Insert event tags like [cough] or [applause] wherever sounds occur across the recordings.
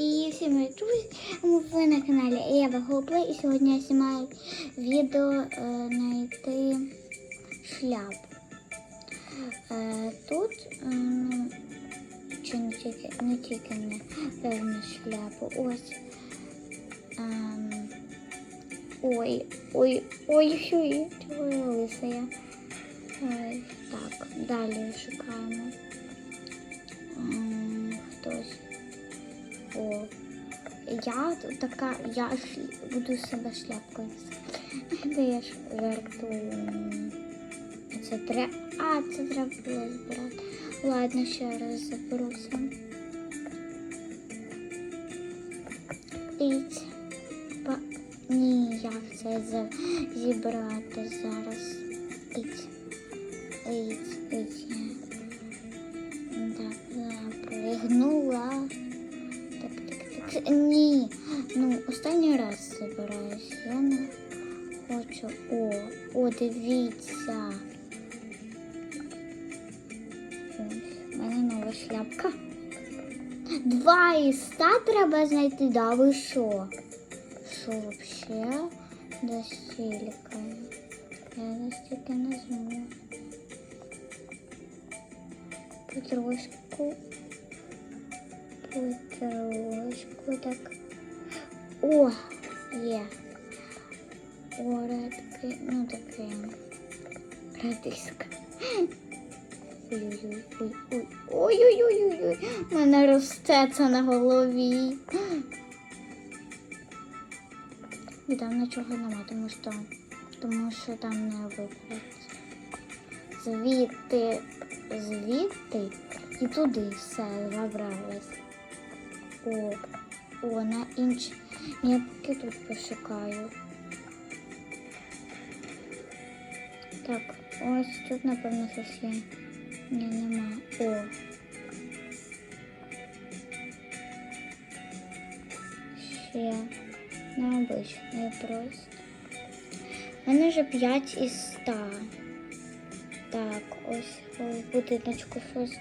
І всім привіт, друзі! Ви на каналі Ева Гоплей і сьогодні я знімаю відео е, знайти шляпу. Е, тут е, ну, чи не тільки, не тільки не певну шляпу. Ось. Ем, ой, ой, ой, що я, чого я лисая. Е, так, далі шукаємо. О, я тут така, я буду себе шляпкою. Де я ж жартую. Це треба. А, це треба було збирати. Ладно, ще раз заберуся. Дивіться. Па... Ні, як це зібрати зараз. Дивіться. Дивіться, дивіться. Так, я пригнула. Так, так, так. Ні. Ну, останній раз забираюсь. Я не хочу. О, о, дивіться. Ось, в мене нова шляпка. Два із ста треба знайти, да ви що? Що вообще? До стільки. Я до стільки не зможу. Потрошку. Потрошку Так. О, є. О, редки, ну таке. Редиска. Ой-ой-ой, ой, ой-ой-ой, у мене росте це на голові. І там нічого нема, тому що, тому що там не виходить. Звідти, звідти і туди все забралось. О, о, на інші. Я поки тут пошукаю. Так, ось тут, напевно, щось. Ні, нема. О. Ще необычний просто. У мене вже 5 із 100. Так, ось в будиночку щось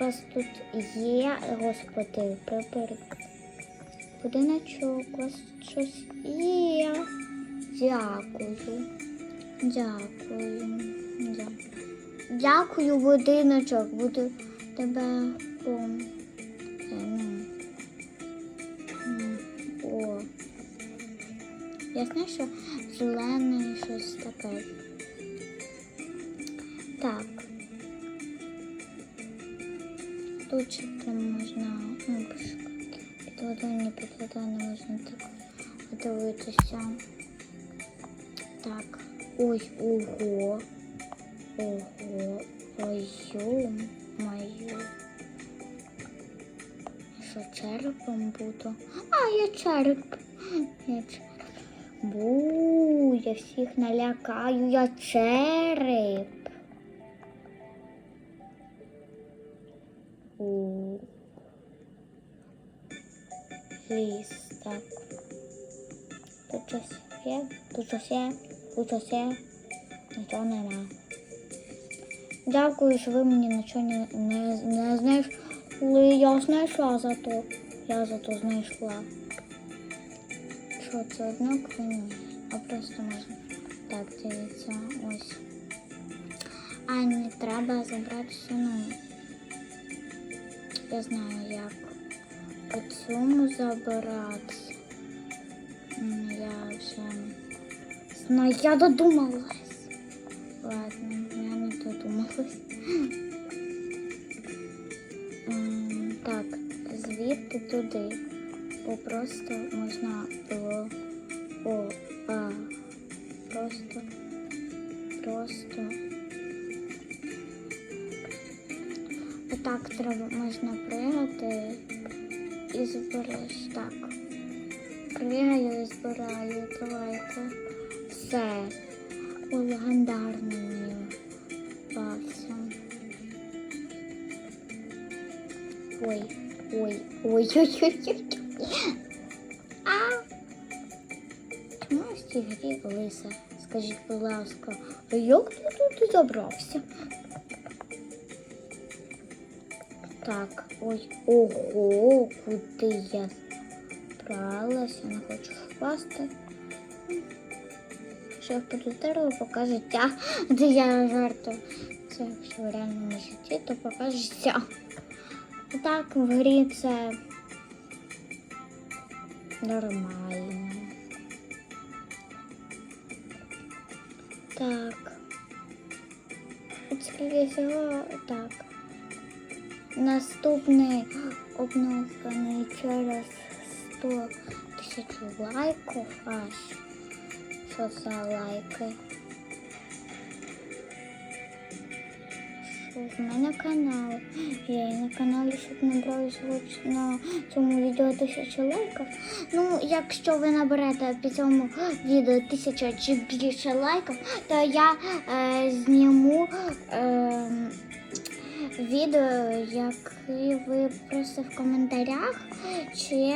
у вас тут є. Господи, прибери. Будиночок, у вас щось є. Дякую. Дякую. Дякую. Будиночок. Буду тебе пом. О. Я знаю, що зелене щось таке. Так. Тут ще там можна ну. Під водою, не під водою не можна так подивитися. Так. Ой, ого. Ого. Ой, ё-моё. Що черепом буду? А, я череп. Я череп. Бу, я всіх налякаю, я череп. Ліс, так. Тут щось є, тут щось є, тут щось є. Нічого нема. Дякую, що ви мені нічого не, не, не знайшли. Я знайшла зато. Я зато знайшла. Що це одно книга? А просто можна. Так, дивіться, ось. А не треба забратися, ну. Я знаю, як по цьому забиратися. Я вже знаю, я додумалась. Ладно, я не додумалась. Так, звідти туди. Бо просто можна було. О, а. Просто. Просто. Отак треба можна пригати і збереш. Так. І збираю. Давайте. Все. О, легендарний бався. Ой, ой, ой, ой, ой, ой. А! Чому в цій грі лиса? Скажіть, будь ласка, а як ти тут забрався? Так, ой, ого, куди я Справилась, я не хочу впасти. Якщо я впаду з дерева, поки життя. Де я жартую. Це якщо в реальному житті, то поки життя. А так в грі це нормально. Так. От скільки всього так. Наступний обновлений через 100 тисяч лайків аж. Що за лайки? В мене канал? Я на каналі, щоб набралося хоч на цьому відео тисячу лайків. Ну, якщо ви наберете під цьому відео тисяча чи більше лайків, то я е, зніму е, відео, яке ви просто в коментарях, чи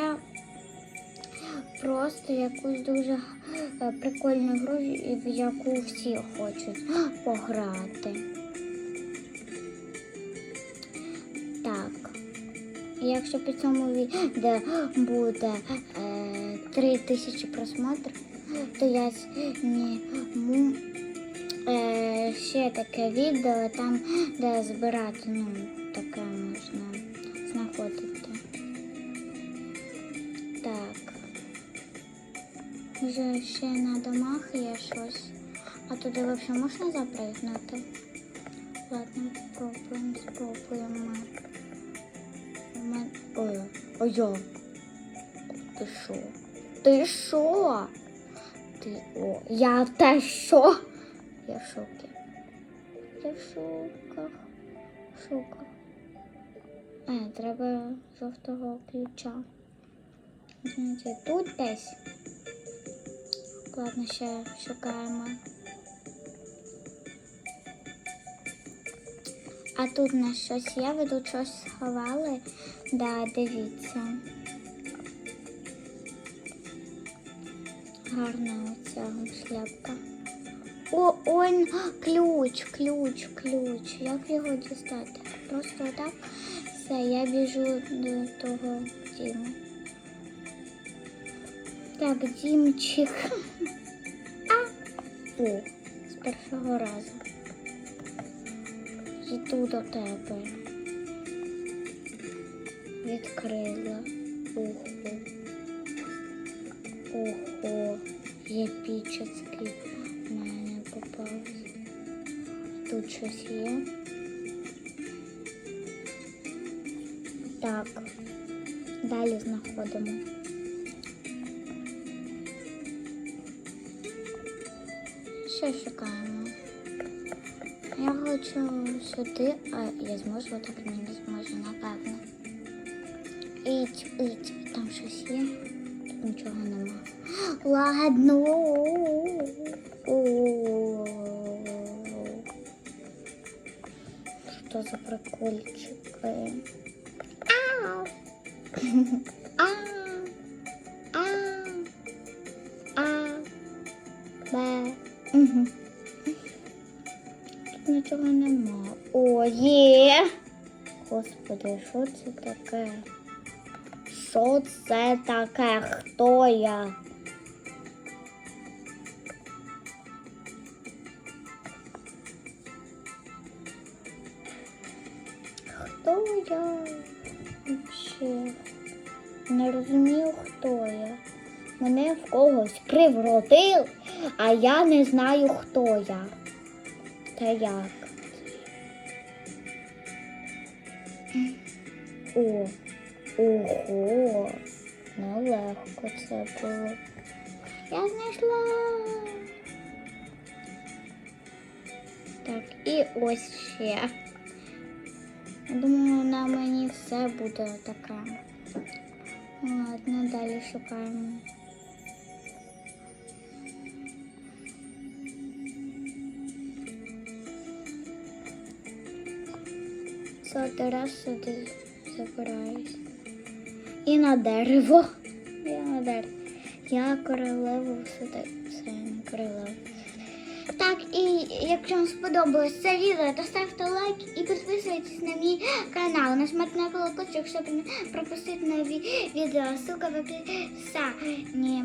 просто якусь дуже е, прикольну гру, в яку всі хочуть пограти. Так. Якщо по цьому відео буде е, 3 тисячі просмотрів, то я зніму е, ще таке відео, там, де збирати, ну, таке можна знаходити. Так. Вже ще на домах є щось. А туди взагалі можна запригнути? Ладно, спробуємо, спробуємо. Мен- Ой, ой. Ти що? Ти що? Ти о, я те що? Я в шокі. Я в шоках. В шоках. А, треба жовтого ключа. Знаєте, тут десь. Ладно, ще шукаємо. А тут нас щось є, ви тут щось сховали. Да, дивіться. Гарна оця шляпка. О, он ключ, ключ, ключ. Як його дістати? Просто отак. Все, я біжу до того Діми. Так, Дімчик. А! О, з першого разу. Йду до тебе. Відкрила. Ого. Ого. Епічний попався. Тут щось є. Так. Далі знаходимо. Що шукаємо? Я хочу сюди, а я зможу так ні, не зможу, напевно. Іть, іть, там щось є. Тут нічого нема. [gasps] Ладно. О. Що за прикольчики? Ау. Ау. Ау. Ау. Бе. Мгм. Тут нічого нема. О, є. Господи, що це таке? Що це таке? Хто я? Я? Вообще. Не розумію, хто я. Мене в когось привродили, а я не знаю, хто я. Та як? О, ого, нелегко це було. Я знайшла. Так, і ось ще. Думаю, на мені все буде таке. Ладно, далі шукаємо. Сотий раз сюди забираюсь. І на дерево. Я на дерево. Я королеву сюди. Це не королева. І якщо вам сподобалось це відео, то ставте лайк і підписуйтесь на мій канал. Нажмайте на колокольчик, щоб не пропустити нові відео. Ссылка в описанні.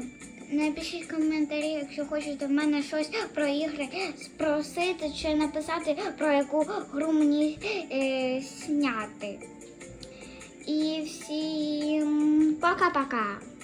Напишіть коментарі, якщо хочете в мене щось про ігри спросити чи написати, про яку гру мені е, сняти. І всім пока-пока!